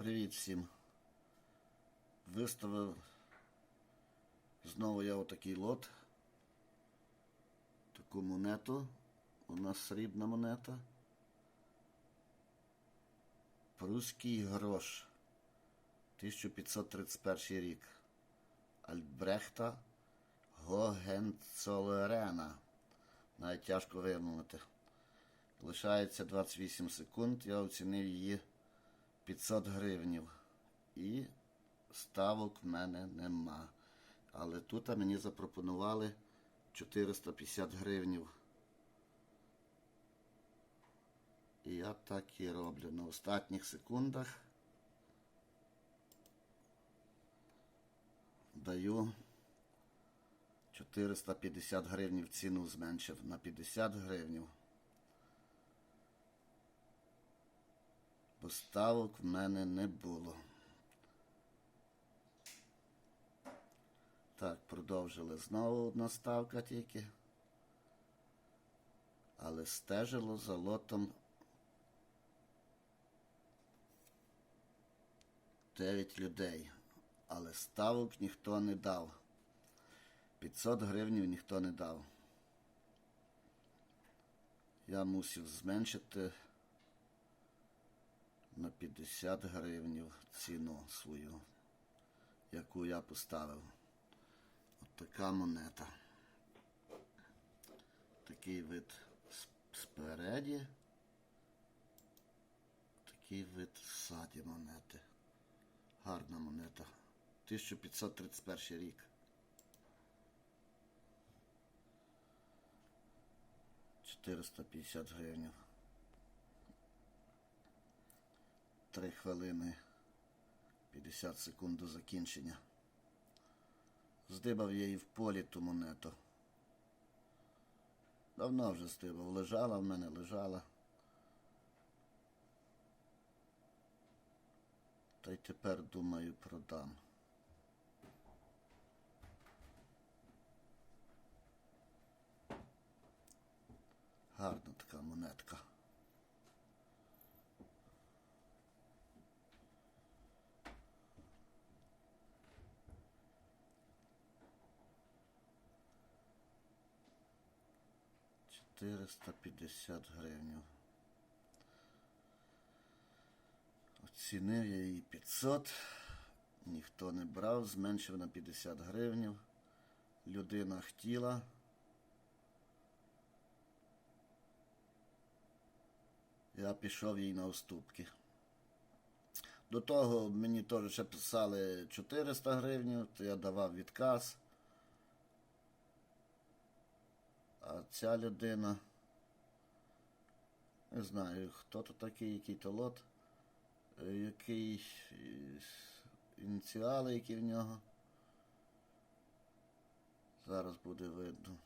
Привіт всім. Виставив знову я отакий лот. Таку монету. У нас срібна монета. Прусський грош. 1531 рік. Альбрехта Гогенцолерена. Навіть тяжко вимовити. Лишається 28 секунд. Я оцінив її 500 гривнів. І ставок в мене нема. Але тут мені запропонували 450 гривнів. І я так і роблю. На останніх секундах даю 450 гривнів ціну зменшив на 50 гривнів. Бо ставок в мене не було. Так, продовжили знову одна ставка тільки. Але стежило за лотом 9 людей. Але ставок ніхто не дав. 500 гривнів ніхто не дав. Я мусив зменшити на 50 гривнів ціну свою, яку я поставив. От така монета. Такий вид спереді. Такий вид ззаді монети. Гарна монета. 1531 рік. Чотириста п'ятдесят гривень. Три хвилини 50 секунд до закінчення. Здибав я її в полі ту монету. Давно вже здибав. Лежала в мене, лежала. Та й тепер думаю продам. Гарна така монетка. Чотириста п'ятдесят гривень. Оцінив я її 500. Ніхто не брав, зменшив на 50 гривень. Людина хотіла. Я пішов їй на уступки. До того мені теж ще писали 400 гривень, то я давав відказ. А ця людина, не знаю, хто то такий, який то лот, який ініціали, які в нього. Зараз буде видно.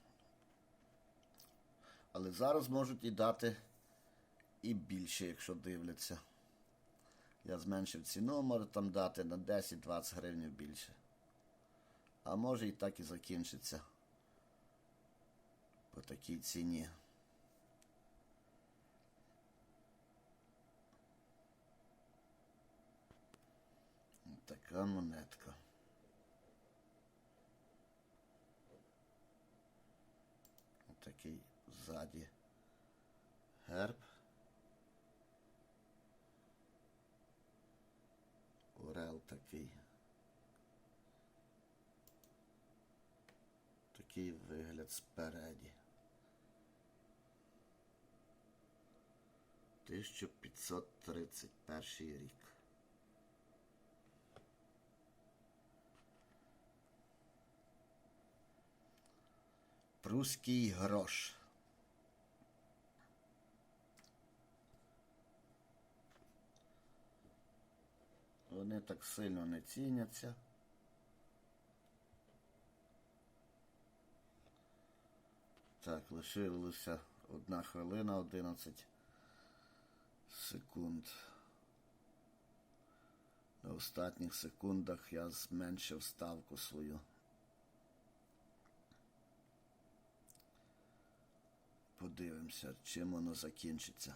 Але зараз можуть і дати і більше, якщо дивляться. Я зменшив ціну, може там дати на 10-20 гривень більше. А може і так і закінчиться такій ціні. Така монетка. Такий ззаді герб. Орел такий. Такий вигляд спереді. 1531 рік. Прусський грош. Вони так сильно не ціняться. Так, лишилося одна хвилина, 11 секунд. На останніх секундах я зменшив ставку свою. Подивимося, чим воно закінчиться.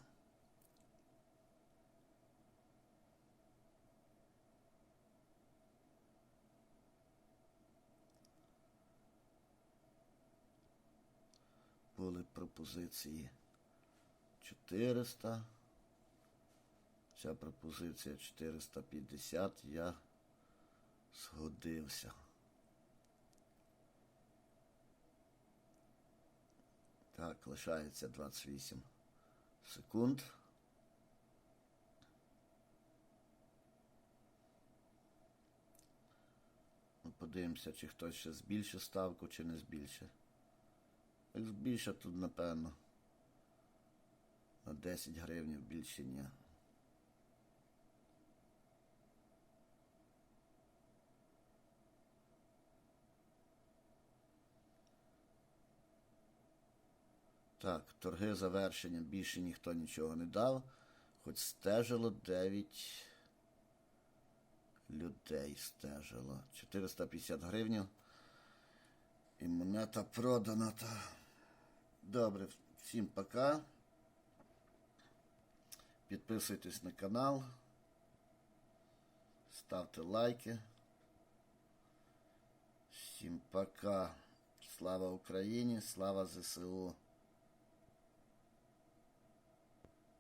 Були пропозиції 400 Ця пропозиція 450. Я згодився. Так, лишається 28 секунд. Ну, Подивимося, чи хтось ще збільшить ставку, чи не збільшить. Як збільшить, тут, напевно, на 10 гривень більше ні. Так, торги завершені, більше ніхто нічого не дав, хоч стежило 9 людей стежило. 450 гривень. І монета продана. Та... Добре, всім пока. Підписуйтесь на канал. Ставте лайки. Всім пока. Слава Україні, слава ЗСУ.